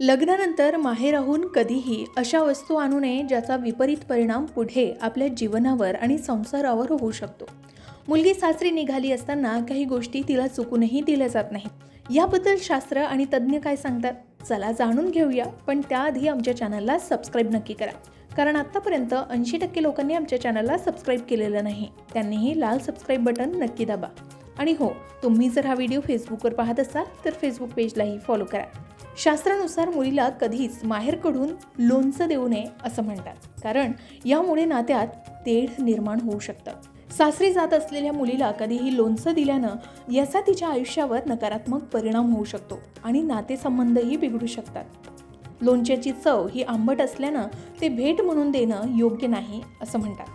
लग्नानंतर माहेराहून कधीही अशा वस्तू आणू नये ज्याचा विपरीत परिणाम पुढे आपल्या जीवनावर आणि संसारावर होऊ शकतो. मुलगी सासरी निघाली असताना काही गोष्टी तिला चुकूनही दिल्या जात नाही याबद्दल शास्त्र आणि तज्ज्ञ काय सांगतात? चला जाणून घेऊया पण त्याआधी आमच्या चॅनलला सबस्क्राईब नक्की करा. कारण आत्तापर्यंत ऐंशी टक्के लोकांनी आमच्या चॅनलला सबस्क्राईब केलेलं नाही. त्यांनीही लाल सबस्क्राईब बटन नक्की दाबा. आणि हो तुम्ही जर हा व्हिडिओ फेसबुकवर पाहत असाल तर फेसबुक पेजलाही फॉलो करा. शास्त्रानुसार मुलीला कधीच माहेरकडून लोणचं देऊ नये असं म्हणतात. कारण यामुळे नात्यात तेढ निर्माण होऊ शकतं. सासरी जात असलेल्या मुलीला कधीही लोणचं दिल्यानं याचा तिच्या आयुष्यावर नकारात्मक परिणाम होऊ शकतो आणि नातेसंबंधही बिघडू शकतात. लोणच्याची चव ही आंबट असल्यानं ते भेट म्हणून देणं योग्य नाही असं म्हणतात.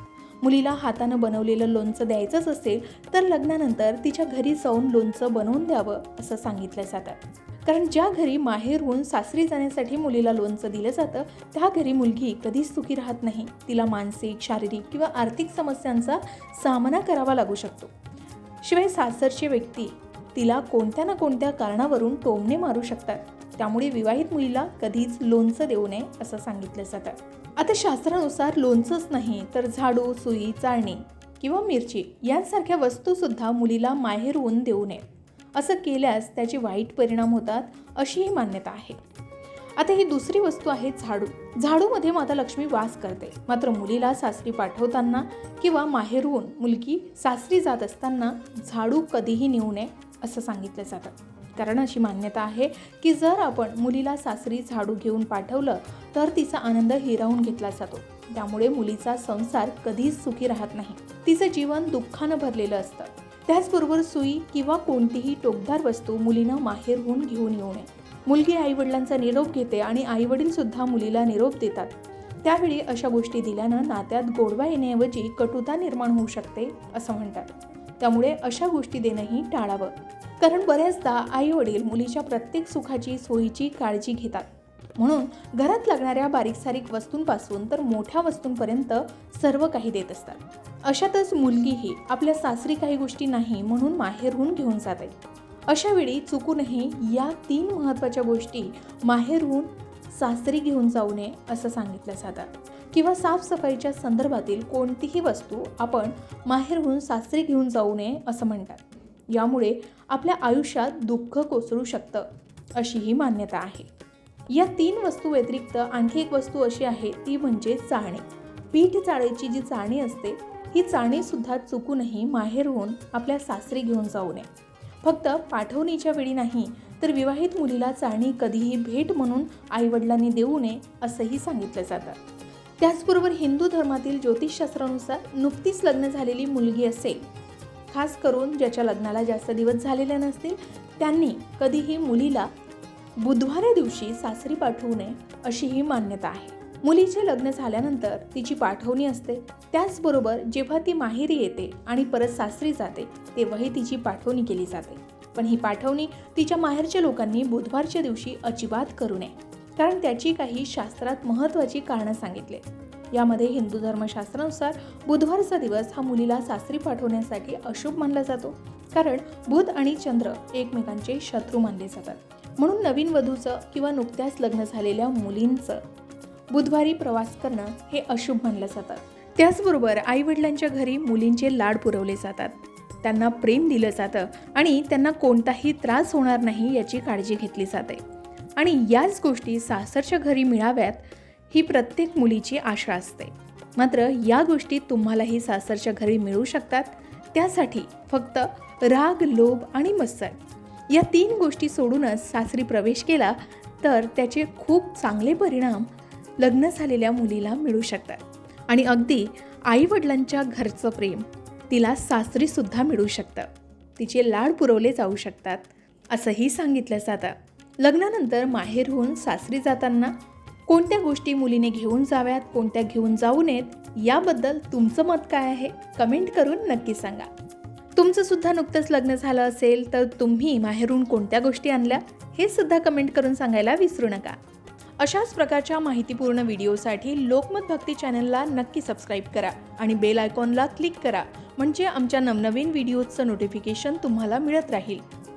मुलीला हातानं बनवलेलं लोणचं द्यायचंच असेल तर लग्नानंतर तिच्या घरी जाऊन लोणचं बनवून द्यावं असं सांगितलं जातं. कारण ज्या घरी माहेरहून सासरी जाण्यासाठी मुलीला लोणचं दिलं जातं त्या घरी मुलगी कधीच सुखी राहत नाही. तिला मानसिक शारीरिक किंवा आर्थिक समस्यांचा सामना करावा लागू शकतो. शिवाय सासरची व्यक्ती तिला कोणत्या ना कोणत्या कारणावरून टोमणे मारू शकतात. त्यामुळे विवाहित मुलीला कधीच लोणचं देऊ नये असं सांगितलं जातं. आता शास्त्रानुसार लोणचंच नाही तर झाडू सुई चाळणी किंवा मिरची यांसारख्या वस्तूसुद्धा मुलीला माहेरहून देऊ नये. असं केल्यास त्याचे वाईट परिणाम होतात अशीही मान्यता आहे. आता ही दुसरी वस्तू आहे झाडू. झाडूमध्ये माता लक्ष्मी वास करते. मात्र मुलीला सासरी पाठवताना किंवा माहेरून मुलगी सासरी जात असताना झाडू कधीही नेऊ नये असं सांगितलं जातं. कारण अशी मान्यता आहे की जर आपण मुलीला सासरी झाडू घेऊन पाठवलं तर तिचा आनंद हिरावून घेतला जातो. त्यामुळे मुलीचा संसार कधीच सुखी राहत नाही. तिचं जीवन दुःखानं भरलेलं असतं. त्याचबरोबर सुई किंवा कोणतीही टोकदार वस्तू मुलीनं माहेरहून घेऊन येऊ नये. मुलगी आईवडिलांचा निरोप घेते आणि आईवडीलसुद्धा मुलीला निरोप देतात. त्यावेळी अशा गोष्टी दिल्यानं नात्यात गोडवा येण्याऐवजी कटुता निर्माण होऊ शकते असं म्हणतात. त्यामुळे अशा गोष्टी देणंही टाळावं. कारण बऱ्याचदा आई वडील मुलीच्या प्रत्येक सुखाची सोयीची काळजी घेतात. म्हणून घरात लागणाऱ्या बारीक सारीक वस्तूंपासून तर मोठ्या वस्तूंपर्यंत सर्व काही देत असतात. अशातच मुलगीही आपल्या सासरी काही गोष्टी नाही म्हणून माहेरहून घेऊन जाते. अशा वेळी चुकूनही या तीन महत्त्वाच्या गोष्टी माहेरहून सासरी घेऊन जाऊ नये असं सांगितलं जातं. किंवा साफसफाईच्या संदर्भातील कोणतीही वस्तू आपण माहेरहून सासरी घेऊन जाऊ नये असं म्हणतात. यामुळे आपल्या आयुष्यात दुःख कोसळू शकतं अशीही मान्यता आहे. या तीन वस्तू व्यतिरिक्त आणखी एक वस्तू अशी आहे ती म्हणजे चाणे पीठ चाळेची जी चाणी असते ही चाणीसुद्धा चुकूनही माहेरहून आपल्या सासरी घेऊन जाऊ नये. फक्त पाठवणीच्या वेळी नाही तर विवाहित मुलीला चाळणी कधीही भेट म्हणून आईवडिलांनी देऊ नये असंही सांगितलं जातं. त्याचबरोबर हिंदू धर्मातील ज्योतिषशास्त्रानुसार नुकतीच लग्न झालेली मुलगी असेल. खास करून ज्याच्या लग्नाला जास्त दिवस झालेले नसतील त्यांनी कधीही मुलीला बुधवाऱ्या दिवशी सासरी पाठवू नये अशी ही मान्यता आहे. मुलीचे लग्न झाल्यानंतर तिची पाठवणी असते. त्याचबरोबर जेव्हा ती माहेरी येते आणि परत सासरी जाते तेव्हाही तिची पाठवणी केली जाते. पण ही पाठवणी तिच्या माहेरच्या लोकांनी बुधवारच्या दिवशी अजिबात करू नये. कारण त्याची काही शास्त्रात महत्त्वाची कारणं सांगितले. यामध्ये हिंदू धर्मशास्त्रानुसार बुधवारचा दिवस हा मुलीला सासरी पाठवण्यासाठी अशुभ मानला जातो. कारण बुध आणि चंद्र एकमेकांचे शत्रू मानले जातात. म्हणून नवीन वधूचं किंवा नुकत्याच लग्न झालेल्या मुलींचं बुधवारी प्रवास करणं हे अशुभ मानलं जातं. त्याचबरोबर आईवडिलांच्या घरी मुलींचे लाड पुरवले जातात. त्यांना प्रेम दिलं जातं आणि त्यांना कोणताही त्रास होणार नाही याची काळजी घेतली जाते. आणि याच गोष्टी सासरच्या घरी मिळाव्यात ही प्रत्येक मुलीची आशा असते. मात्र या गोष्टी तुम्हालाही सासरच्या घरी मिळू शकतात त्यासाठी फक्त राग लोभ आणि मत्सर या तीन गोष्टी सोडूनच सासरी प्रवेश केला तर त्याचे खूप चांगले परिणाम लग्न झालेल्या मुलीला मिळू शकतात. आणि अगदी आईवडिलांच्या घरचं प्रेम तिला सासरीसुद्धा मिळू शकतं. तिचे लाड पुरवले जाऊ शकतात असंही सांगितलं जातं. लग्नानंतर माहेरहून सासरी जाताना कोणत्या गोष्टी मुलीने घेऊन जाव्यात कोणत्या घेऊन जाऊ नयेत याबद्दल तुमचं मत काय आहे? कमेंट करून नक्की सांगा. तुमचं सुद्धा नुकतंच लग्न झालं असेल तर तुम्ही माहेरून कोणत्या गोष्टी आणल्या हे सुद्धा कमेंट करून सांगायला विसरू नका. अशाच प्रकारच्या माहितीपूर्ण व्हिडिओसाठी लोकमत भक्ती चॅनलला नक्की सबस्क्राईब करा आणि बेल आयकॉनला क्लिक करा म्हणजे आमच्या नवनवीन व्हिडिओजचं नोटिफिकेशन तुम्हाला मिळत राहील.